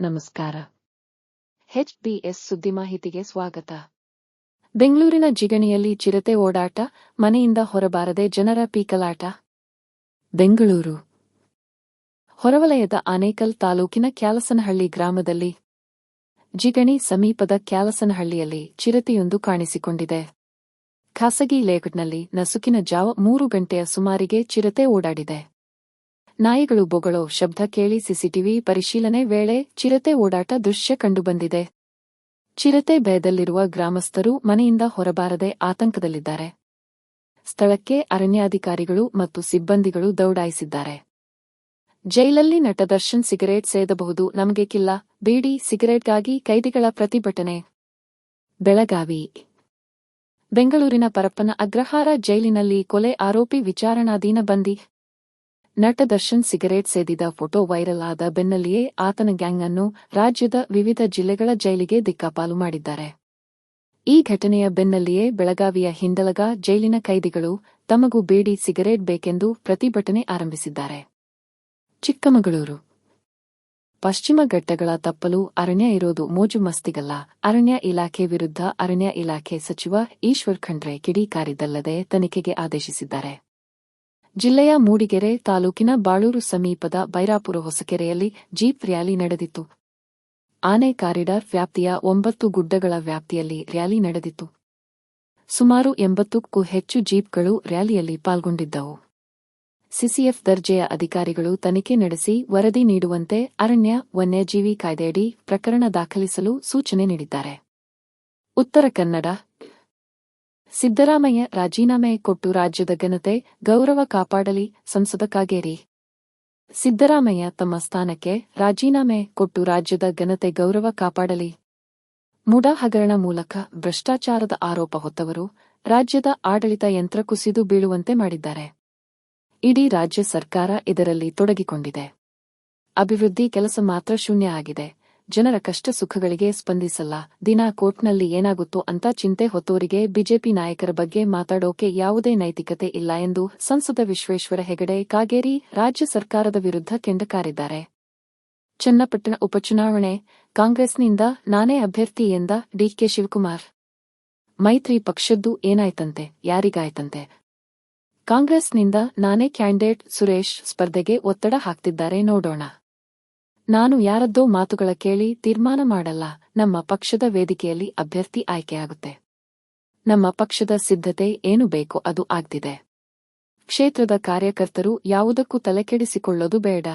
ನಮಸ್ಕಾರ. ಎಚ್ಬಿಎಸ್ ಸುದ್ದಿ ಮಾಹಿತಿಗೆ ಸ್ವಾಗತ. ಬೆಂಗಳೂರಿನ ಜಿಗಣಿಯಲ್ಲಿ ಚಿರತೆ ಓಡಾಟ ಮನೆಯಿಂದ ಹೊರಬಾರದೆ ಜನರ ಪೀಕಲಾಟ. ಬೆಂಗಳೂರು. ಹೊರವಲಯದ ಆನೇಕಲ್ ತಾಲೂಕಿನ ಕ್ಯಾಲಸನಹಳ್ಳಿ ಗ್ರಾಮದಲ್ಲಿ ಜಿಗಣಿ ಸಮೀಪದ ಕ್ಯಾಲಸನಹಳ್ಳಿಯಲ್ಲಿ ಚಿರತೆಯೊಂದು ಕಾಣಿಸಿಕೊಂಡಿದೆ. ಖಾಸಗಿ ಲೇಔಟ್ನಲ್ಲಿ ನಸುಕಿನ ಜಾವ ಮೂರು ಗಂಟೆಯ ಸುಮಾರಿಗೆ ಚಿರತೆ ಓಡಾಡಿದೆ. ನಾಯಿಗಳು ಬೊಗಳೋ ಶಬ್ದ ಕೇಳಿ ಸಿಸಿಟಿವಿ ಪರಿಶೀಲನೆ ವೇಳೆ ಚಿರತೆ ಓಡಾಟ ದೃಶ್ಯ ಕಂಡುಬಂದಿದೆ. ಚಿರತೆ ಭಯದಲ್ಲಿರುವ ಗ್ರಾಮಸ್ಥರು ಮನೆಯಿಂದ ಹೊರಬಾರದೆ ಆತಂಕದಲ್ಲಿದ್ದಾರೆ. ಸ್ಥಳಕ್ಕೆ ಅರಣ್ಯಾಧಿಕಾರಿಗಳು ಮತ್ತು ಸಿಬ್ಬಂದಿಗಳು ದೌಡಾಯಿಸಿದ್ದಾರೆ. ಜೈಲಲ್ಲಿ ನಟ ದರ್ಶನ್ ಸಿಗರೇಟ್ ಸೇದಬಹುದು ನಮಗೆ ಕಿಲ್ಲ ಬೀಡಿ ಸಿಗರೇಟ್ಗಾಗಿ ಕೈದಿಗಳ ಪ್ರತಿಭಟನೆ. ಬೆಳಗಾವಿ. ಬೆಂಗಳೂರಿನ ಪರಪ್ಪನ ಅಗ್ರಹಾರ ಜೈಲಿನಲ್ಲಿ ಕೊಲೆ ಆರೋಪಿ ವಿಚಾರಣಾಧೀನ ಬಂದಿ. ನಟ ದರ್ಶನ್ ಸಿಗರೇಟ್ ಸೇದಿದ ಫೋಟೋ ವೈರಲ್ ಆದ ಬೆನ್ನಲ್ಲಿಯೇ ಆತನ ಗ್ಯಾಂಗ್ ಅನ್ನು ರಾಜ್ಯದ ವಿವಿಧ ಜಿಲ್ಲೆಗಳ ಜೈಲಿಗೆ ದಿಕ್ಕಾಪಾಲು ಮಾಡಿದ್ದಾರೆ. ಈ ಘಟನೆಯ ಬೆನ್ನಲ್ಲಿಯೇ ಬೆಳಗಾವಿಯ ಹಿಂದಲಗ ಜೈಲಿನ ಕೈದಿಗಳು ತಮಗೂ ಬೇಡಿ ಸಿಗರೇಟ್ ಬೇಕೆಂದು ಪ್ರತಿಭಟನೆ ಆರಂಭಿಸಿದ್ದಾರೆ. ಚಿಕ್ಕಮಗಳೂರು. ಪಶ್ಚಿಮ ಘಟ್ಟಗಳ ತಪ್ಪಲು ಅರಣ್ಯ ಇರೋದು ಮೋಜು ಮಸ್ತಿಗಲ್ಲ. ಅರಣ್ಯ ಇಲಾಖೆ ವಿರುದ್ಧ ಅರಣ್ಯ ಇಲಾಖೆ ಸಚಿವ ಈಶ್ವರ್ ಖಂಡ್ರೆ ಕಿಡಿಕಾರಿದ್ದಲ್ಲದೆ ತನಿಖೆಗೆ ಆದೇಶಿಸಿದ್ದಾರೆ. ಜಿಲ್ಲೆಯ ಮೂಡಿಗೆರೆ ತಾಲೂಕಿನ ಬಾಳೂರು ಸಮೀಪದ ಬೈರಾಪುರ ಹೊಸಕೆರೆಯಲ್ಲಿ ಜೀಪ್ ರ್ಯಾಲಿ ನಡೆದಿತ್ತು. ಆನೆ ಕಾರಿಡಾರ್ ವ್ಯಾಪ್ತಿಯ ಒಂಬತ್ತು ಗುಡ್ಡಗಳ ವ್ಯಾಪ್ತಿಯಲ್ಲಿ ರ್ಯಾಲಿ ನಡೆದಿತ್ತು. ಸುಮಾರು ಎಂಬತ್ತಕ್ಕೂ ಹೆಚ್ಚು ಜೀಪ್ಗಳು ರ್ಯಾಲಿಯಲ್ಲಿ ಪಾಲ್ಗೊಂಡಿದ್ದವು. ಸಿಸಿಎಫ್ ದರ್ಜೆಯ ಅಧಿಕಾರಿಗಳು ತನಿಖೆ ನಡೆಸಿ ವರದಿ ನೀಡುವಂತೆ ಅರಣ್ಯ, ವನ್ಯಜೀವಿ ಕಾಯ್ದೆಯಡಿ ಪ್ರಕರಣ ದಾಖಲಿಸಲು ಸೂಚನೆ ನೀಡಿದ್ದಾರೆ. ಉತ್ತರ ಕನ್ನಡ ಸಿದ್ದರಾಮಯ್ಯ ರಾಜೀನಾಮೆ ಕೊಟ್ಟು ರಾಜ್ಯದ ಘನತೆ, ಗೌರವ ಕಾಪಾಡಲಿ, ಸಂಸದ ಕಾಗೇರಿ. ಸಿದ್ದರಾಮಯ್ಯ ತಮ್ಮ ಸ್ಥಾನಕ್ಕೆ ರಾಜೀನಾಮೆ ಕೊಟ್ಟು ರಾಜ್ಯದ ಘನತೆ, ಗೌರವ ಕಾಪಾಡಲಿ. ಮುಡಾ ಹಗರಣ ಮೂಲಕ ಭ್ರಷ್ಟಾಚಾರದ ಆರೋಪ ಹೊತ್ತವರು ರಾಜ್ಯದ ಆಡಳಿತ ಯಂತ್ರ ಕುಸಿದು ಬೀಳುವಂತೆ ಮಾಡಿದ್ದಾರೆ. ಇಡೀ ರಾಜ್ಯ ಸರ್ಕಾರ ಇದರಲ್ಲಿ ತೊಡಗಿಕೊಂಡಿದೆ. ಅಭಿವೃದ್ಧಿ ಕೆಲಸ ಮಾತ್ರ ಶೂನ್ಯ ಆಗಿದೆ. ಜನರ ಕಷ್ಟ ಸುಖಗಳಿಗೆ ಸ್ಪಂದಿಸಲ್ಲ. ದಿನ ಕೋರ್ಟ್ನಲ್ಲಿ ಏನಾಗುತ್ತೋ ಅಂತ ಚಿಂತೆ ಹೊತ್ತೋರಿಗೆ ಬಿಜೆಪಿ ನಾಯಕರ ಬಗ್ಗೆ ಮಾತಾಡೋಕೆ ಯಾವುದೇ ನೈತಿಕತೆ ಇಲ್ಲ ಎಂದು ಸಂಸದ ವಿಶ್ವೇಶ್ವರ ಹೆಗಡೆ, ಕಾಗೇರಿ ರಾಜ್ಯ ಸರ್ಕಾರದ ವಿರುದ್ಧ ಕೆಂಡಕಾರಿದ್ದಾರೆ. ಚನ್ನಪಟ್ಟಣ ಉಪಚುನಾವಣೆ, ಕಾಂಗ್ರೆಸ್ನಿಂದ ನಾನೇ ಅಭ್ಯರ್ಥಿ ಎಂದ ಡಿಕೆ ಶಿವಕುಮಾರ್. ಮೈತ್ರಿ ಪಕ್ಷದ್ದು ಏನಾಯ್ತಂತೆ, ಯಾರಿಗಾಯ್ತಂತೆ? ಕಾಂಗ್ರೆಸ್ನಿಂದ ನಾನೇ ಕ್ಯಾಂಡಿಡೇಟ್ ಸುರೇಶ್ ಸ್ಪರ್ಧೆಗೆ ಒತ್ತಡ ಹಾಕ್ತಿದ್ದಾರೆ ನೋಡೋಣ. ನಾನು ಯಾರದ್ದೋ ಮಾತುಗಳ ಕೇಳಿ ತೀರ್ಮಾನ ಮಾಡಲ್ಲ. ನಮ್ಮ ಪಕ್ಷದ ವೇದಿಕೆಯಲ್ಲಿ ಅಭ್ಯರ್ಥಿ ಆಯ್ಕೆಯಾಗುತ್ತೆ. ನಮ್ಮ ಪಕ್ಷದ ಸಿದ್ಧತೆ ಏನು ಬೇಕೋ ಅದು ಆಗ್ತಿದೆ. ಕ್ಷೇತ್ರದ ಕಾರ್ಯಕರ್ತರು ಯಾವುದಕ್ಕೂ ತಲೆಕೆಡಿಸಿಕೊಳ್ಳೋದು ಬೇಡ.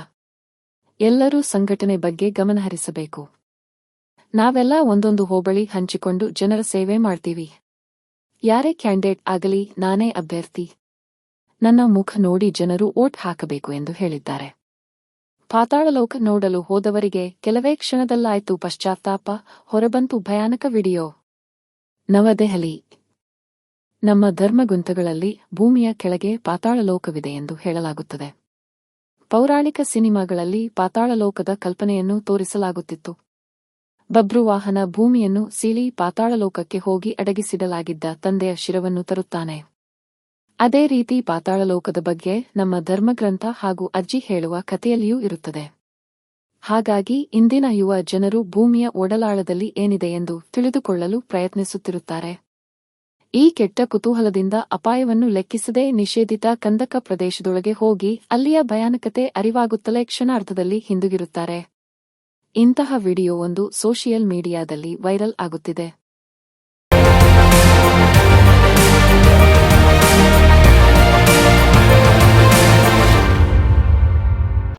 ಎಲ್ಲರೂ ಸಂಘಟನೆ ಬಗ್ಗೆ ಗಮನಹರಿಸಬೇಕು ನಾವೆಲ್ಲ ಒಂದೊಂದು ಹೋಬಳಿ ಹಂಚಿಕೊಂಡು ಜನರ ಸೇವೆ ಮಾಡ್ತೀವಿ. ಯಾರೇ ಕ್ಯಾಂಡಿಡೇಟ್ ಆಗಲಿ ನಾನೇ ಅಭ್ಯರ್ಥಿ. ನನ್ನ ಮುಖ ನೋಡಿ ಜನರು ವೋಟ್ ಹಾಕಬೇಕು ಎಂದು ಹೇಳಿದ್ದಾರೆ. ಪಾತಾಳಲೋಕ ನೋಡಲು ಹೋದವರಿಗೆ ಕೆಲವೇ ಕ್ಷಣದಲ್ಲಾಯ್ತು ಪಶ್ಚಾತ್ತಾಪ, ಹೊರಬಂತು ಭಯಾನಕ ವಿಡಿಯೋ. ನವದೆಹಲಿ. ನಮ್ಮ ಧರ್ಮಗುಂತಗಳಲ್ಲಿ ಭೂಮಿಯ ಕೆಳಗೆ ಪಾತಾಳಲೋಕವಿದೆ ಎಂದು ಹೇಳಲಾಗುತ್ತದೆ. ಪೌರಾಣಿಕ ಸಿನಿಮಾಗಳಲ್ಲಿ ಪಾತಾಳಲೋಕದ ಕಲ್ಪನೆಯನ್ನು ತೋರಿಸಲಾಗುತ್ತಿತ್ತು. ಬಬ್ರುವಾಹನ ಭೂಮಿಯನ್ನು ಸೀಳಿ ಪಾತಾಳಲೋಕಕ್ಕೆ ಹೋಗಿ ಅಡಗಿಸಿಡಲಾಗಿದ್ದ ತಂದೆಯ ಶಿರವನ್ನು ತರುತ್ತಾನೆ. ಅದೇ ರೀತಿ ಪಾತಾಳಲೋಕದ ಬಗ್ಗೆ ನಮ್ಮ ಧರ್ಮಗ್ರಂಥ ಹಾಗೂ ಅಜ್ಜಿ ಹೇಳುವ ಕಥೆಯಲ್ಲಿಯೂ ಇರುತ್ತದೆ. ಹಾಗಾಗಿ ಇಂದಿನ ಯುವ ಜನರು ಭೂಮಿಯ ಒಡಲಾಳದಲ್ಲಿ ಏನಿದೆ ಎಂದು ತಿಳಿದುಕೊಳ್ಳಲು ಪ್ರಯತ್ನಿಸುತ್ತಿರುತ್ತಾರೆ. ಈ ಕೆಟ್ಟ ಕುತೂಹಲದಿಂದ ಅಪಾಯವನ್ನು ಲೆಕ್ಕಿಸದೆ ನಿಷೇಧಿತ ಕಂದಕ ಪ್ರದೇಶದೊಳಗೆ ಹೋಗಿ ಅಲ್ಲಿಯ ಭಯಾನಕತೆ ಅರಿವಾಗುತ್ತಲೇ ಕ್ಷಣಾರ್ಧದಲ್ಲಿ ಹಿಂದುಗಿರುತ್ತಾರೆ. ಇಂತಹ ವಿಡಿಯೋ ಒಂದು ಸೋಷಿಯಲ್ ಮೀಡಿಯಾದಲ್ಲಿ ವೈರಲ್ ಆಗುತ್ತಿದೆ.